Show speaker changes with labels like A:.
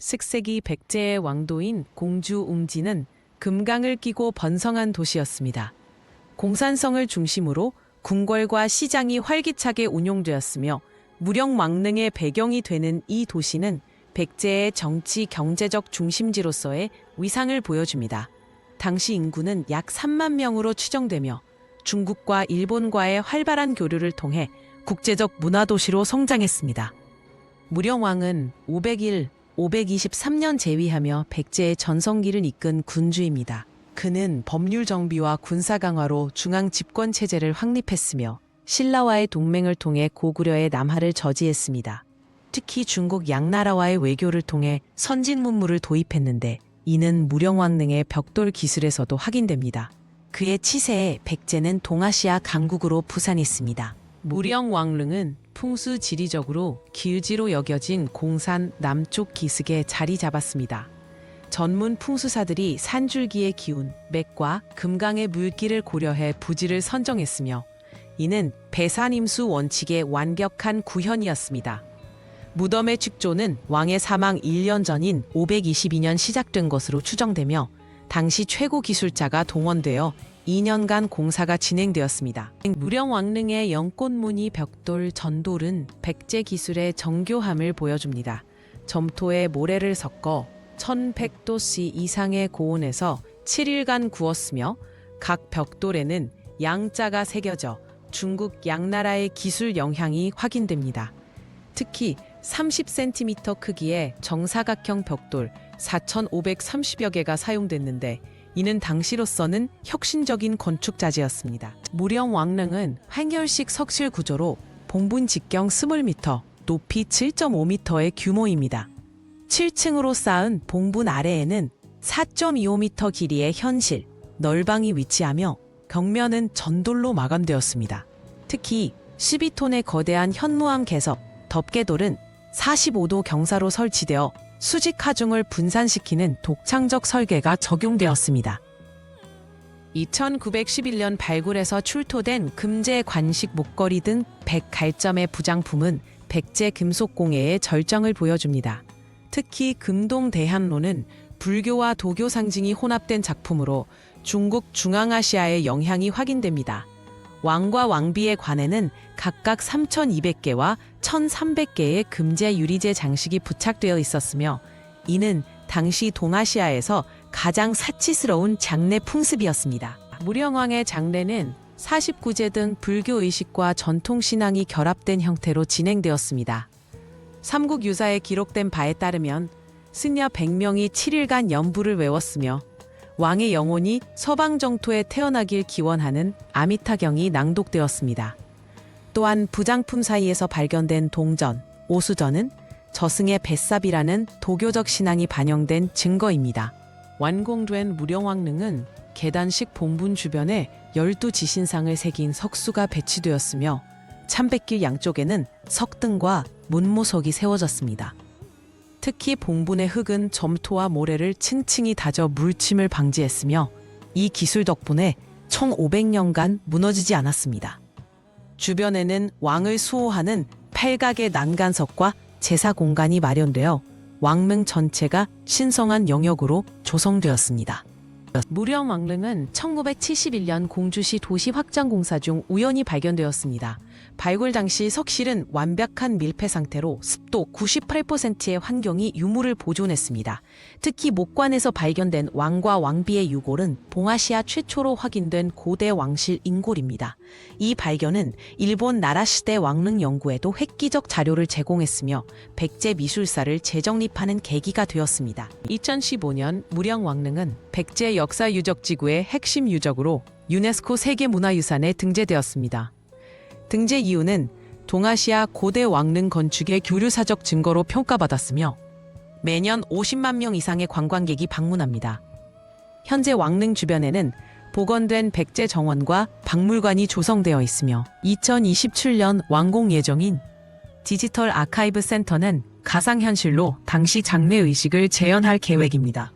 A: 16세기 백제의 왕도인 공주 웅지는 금강을 끼고 번성한 도시였습니다. 공산성을 중심으로 궁궐과 시장이 활기차게 운용되었으며 무령왕릉의 배경이 되는 이 도시는 백제의 정치 경제적 중심지로서의 위상을 보여줍니다. 당시 인구는 약 3만 명으로 추정되며 중국과 일본과의 활발한 교류를 통해 국제적 문화도시로 성장했습니다. 무령왕은 501, 523년 재위하며 백제의 전성기를 이끈 군주입니다. 그는 법률 정비와 군사 강화로 중앙 집권 체제를 확립했으며 신라와의 동맹을 통해 고구려의 남하를 저지했습니다. 특히 중국 양나라와의 외교를 통해 선진 문물을 도입했는데 이는 무령왕릉의 벽돌 기술에서도 확인됩니다. 그의 치세에 백제는 동아시아 강국으로 부산했습니다. 무령 왕릉은 풍수 지리적으로 기의지로 여겨진 공산 남쪽 기슭에 자리 잡았습니다. 전문 풍수사들이 산줄기의 기운, 맥과 금강의 물기를 고려해 부지를 선정했으며 이는 배산임수 원칙의 완벽한 구현이었습니다. 무덤의 축조는 왕의 사망 1년 전인 522년 시작된 것으로 추정되며 당시 최고 기술자가 동원되어 2년간 공사가 진행되었습니다. 무령왕릉의 연꽃무늬 벽돌 전돌은 백제 기술의 정교함을 보여줍니다. 점토에 모래를 섞어 1100도씨 이상의 고온에서 7일간 구웠으며 각 벽돌에는 양자가 새겨져 중국 양나라의 기술 영향이 확인됩니다. 특히 30cm 크기의 정사각형 벽돌 4,530여 개가 사용됐는데 이는 당시로서는 혁신적인 건축 자재였습니다. 무령 왕릉은 환결식 석실 구조로 봉분 직경 20m, 높이 7.5m의 규모입니다. 7층으로 쌓은 봉분 아래에는 4.25m 길이의 현실, 널방이 위치하며 벽면은 전돌로 마감되었습니다. 특히 12톤의 거대한 현무암 개석, 덮개돌은 45도 경사로 설치되어 수직 하중을 분산시키는 독창적 설계가 적용되었습니다. 2911년 발굴에서 출토된 금제 관식 목걸이 등 100갈점의 부장품은 백제 금속공예의 절정을 보여줍니다. 특히 금동 대한로는 불교와 도교 상징이 혼합된 작품으로 중국 중앙아시아의 영향이 확인됩니다. 왕과 왕비의 관에는 각각 3,200개와 1,300개의 금제 유리제 장식이 부착되어 있었으며 이는 당시 동아시아에서 가장 사치스러운 장례 풍습이었습니다. 무령왕의 장례는 49제 등 불교 의식과 전통 신앙이 결합된 형태로 진행되었습니다. 삼국 유사에 기록된 바에 따르면 승려 100명이 7일간 연부를 외웠으며 왕의 영혼이 서방 정토에 태어나길 기원하는 아미타경이 낭독되었습니다. 또한 부장품 사이에서 발견된 동전, 오수전은 저승의 뱃삽이라는 도교적 신앙이 반영된 증거입니다. 완공된 무령왕릉은 계단식 봉분 주변에 열두 지신상을 새긴 석수가 배치되었으며 참백길 양쪽에는 석등과 문모석이 세워졌습니다. 특히 봉분의 흙은 점토와 모래를 층층이 다져 물침을 방지했으며 이 기술 덕분에 1500년간 무너지지 않았습니다. 주변에는 왕을 수호하는 팔각의 난간석과 제사 공간이 마련되어 왕릉 전체가 신성한 영역으로 조성되었습니다. 무령 왕릉은 1971년 공주시 도시 확장 공사 중 우연히 발견되었습니다. 발굴 당시 석실은 완벽한 밀폐 상태로 습도 98%의 환경이 유물을 보존했습니다. 특히 목관에서 발견된 왕과 왕비의 유골은 봉아시아 최초로 확인된 고대 왕실 인골입니다. 이 발견은 일본 나라시대 왕릉 연구에도 획기적 자료를 제공했으며 백제 미술사를 재정립하는 계기가 되었습니다. 2015년 무령 왕릉은 백제 역사 유적 지구의 핵심 유적으로 유네스코 세계문화유산에 등재되었습니다. 등재 이유는 동아시아 고대 왕릉 건축의 교류사적 증거로 평가받았으며 매년 50만 명 이상의 관광객이 방문합니다. 현재 왕릉 주변에는 복원된 백제 정원과 박물관이 조성되어 있으며 2027년 완공 예정인 디지털 아카이브 센터는 가상현실로 당시 장례 의식을 재현할 계획입니다.